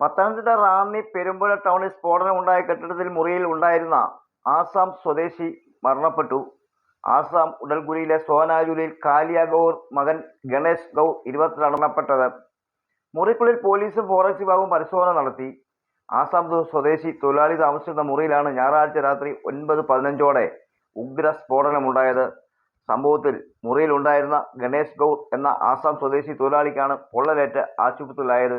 പത്തനംതിട്ട റാന്നി പെരുമ്പുഴ ടൗണിൽ സ്ഫോടനം ഉണ്ടായ കെട്ടിടത്തിൽ മുറിയിൽ ഉണ്ടായിരുന്ന ആസാം സ്വദേശി മരണപ്പെട്ടു. ആസാം ഉടൽഗുരിയിലെ സോനാജുലിയിൽ കാലിയ ഗൗർ മകൻ ഗണേഷ് ഗൗർ ഇരുപത്തിരണ്ട് മരണപ്പെട്ടത്. മുറിക്കുള്ളിൽ പോലീസും ഫോറൻസിക് വിഭാഗവും പരിശോധന നടത്തി. ആസാം സ്വദേശി തൊഴിലാളി താമസിച്ചിരുന്ന മുറിയിലാണ് ഞായറാഴ്ച രാത്രി ഒൻപത് പതിനഞ്ചോടെ ഉഗ്ര സ്ഫോടനമുണ്ടായത് സംഭവത്തിൽ മുറിയിലുണ്ടായിരുന്ന ഗണേഷ് ഗൗർ എന്ന ആസാം സ്വദേശി തൊഴിലാളിക്കാണ് പൊള്ളലേറ്റ് ആശുപത്രിയിലായത്.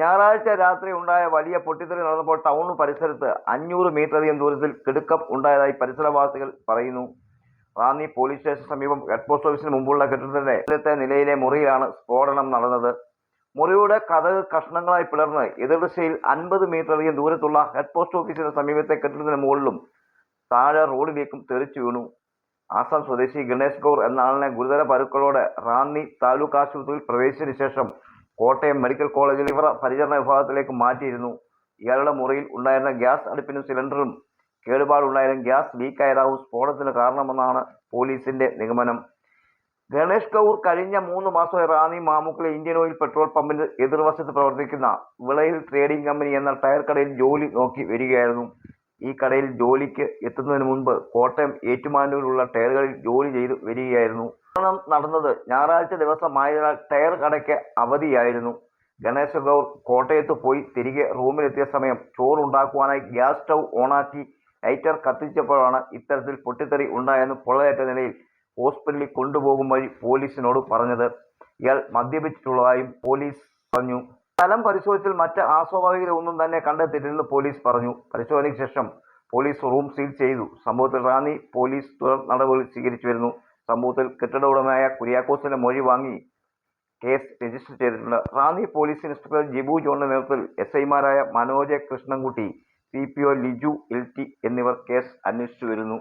ഞായറാഴ്ച രാത്രി ഉണ്ടായ വലിയ പൊട്ടിത്തെറി നടന്നപ്പോൾ ടൗൺ പരിസരത്ത് അഞ്ഞൂറ് മീറ്ററധികം ദൂരത്തിൽ കിടുക്കം ഉണ്ടായതായി പരിസരവാസികൾ പറയുന്നു. റാന്നി പോലീസ് സ്റ്റേഷൻ സമീപം ഹെഡ് പോസ്റ്റ് ഓഫീസിന് മുമ്പുള്ള കെട്ടിടത്തിന്റെ നിലയിലെ മുറിയിലാണ് സ്ഫോടനം നടന്നത്. മുറിയുടെ കഥക് കഷ്ണങ്ങളായി പിളർന്ന് എതിർദിശയിൽ അൻപത് മീറ്ററധികം ദൂരത്തുള്ള ഹെഡ് പോസ്റ്റ് ഓഫീസിന് സമീപത്തെ കെട്ടിടത്തിന് മുകളിലും താഴെ റോഡിലേക്കും തെറിച്ചു വീണു. ആസാം സ്വദേശി ഗണേഷ് ഗൗർ എന്ന ആളിനെ ഗുരുതര പരുക്കളോടെ റാന്നി താലൂക്ക് ആശുപത്രിയിൽ പ്രവേശിച്ചതിനു ശേഷം കോട്ടയം മെഡിക്കൽ കോളേജിൽ തീവ്ര പരിചരണ വിഭാഗത്തിലേക്ക് മാറ്റിയിരുന്നു. ഇയാളുടെ മുറിയിൽ ഉണ്ടായിരുന്ന ഗ്യാസ് അടുപ്പിനും സിലിണ്ടറും കേടുപാടുണ്ടായാലും ഗ്യാസ് ലീക്കായതാവും സ്ഫോടനത്തിന് കാരണമെന്നാണ് പോലീസിന്റെ നിഗമനം. ഗണേഷ് കൗർ കഴിഞ്ഞ മൂന്ന് മാസം റാന്നി മാമുക്കിലെ ഇന്ത്യൻ ഓയിൽ പെട്രോൾ പമ്പിന് എതിർവശത്ത് പ്രവർത്തിക്കുന്ന വിളയിൽ ട്രേഡിംഗ് കമ്പനി എന്ന ടയർ കടയിൽ ജോലി നോക്കി വരികയായിരുന്നു. ഈ കടയിൽ ജോലിക്ക് എത്തുന്നതിന് മുൻപ് കോട്ടയം ഏറ്റുമാനൂരിലുള്ള ടയറുകളിൽ ജോലി ചെയ്ത് നടന്നത്. ഞായറാഴ്ച ദിവസമായതിനാൽ ടയർ കടയ്ക്ക് അവധിയായിരുന്നു. ഗണേശ ഗൗർ കോട്ടയത്ത് പോയി തിരികെ റൂമിലെത്തിയ സമയം ചോറുണ്ടാക്കുവാനായി ഗ്യാസ് സ്റ്റൗ ഓണാക്കി ലൈറ്റർ കത്തിച്ചപ്പോഴാണ് ഇത്തരത്തിൽ പൊട്ടിത്തെറി ഉണ്ടായെന്ന് പൊള്ളലേറ്റ നിലയിൽ ഹോസ്പിറ്റലിൽ കൊണ്ടുപോകും വഴി പോലീസിനോട് പറഞ്ഞത്. ഇയാൾ മദ്യപിച്ചിട്ടുള്ളതായും പോലീസ് പറഞ്ഞു. സ്ഥലം പരിശോധിച്ചാൽ മറ്റ് ആസ്വാഭാവികത ഒന്നും തന്നെ കണ്ടെത്തിയിട്ടില്ലെന്ന് പോലീസ് പറഞ്ഞു. പരിശോധനയ്ക്ക് ശേഷം പോലീസ് റൂം സീൽ ചെയ്തു. സംഭവത്തിൽ റാന്നി പോലീസ് തുടർ നടപടി സ്വീകരിച്ചു വരുന്നു. സംഭവത്തിൽ കെട്ടിട ഉടമയായ കുര്യാക്കോസിന്റെ മൊഴി വാങ്ങി കേസ് രജിസ്റ്റർ ചെയ്തിട്ടുണ്ട്. റാന്നി പോലീസ് ഇൻസ്പെക്ടർ ജിബു ജോണിന്റെ നേതൃത്വത്തിൽ എസ് ഐമാരായ Manoj Krishnankutty C P O Liju L T എന്നിവർ കേസ് അന്വേഷിച്ചു വരുന്നു.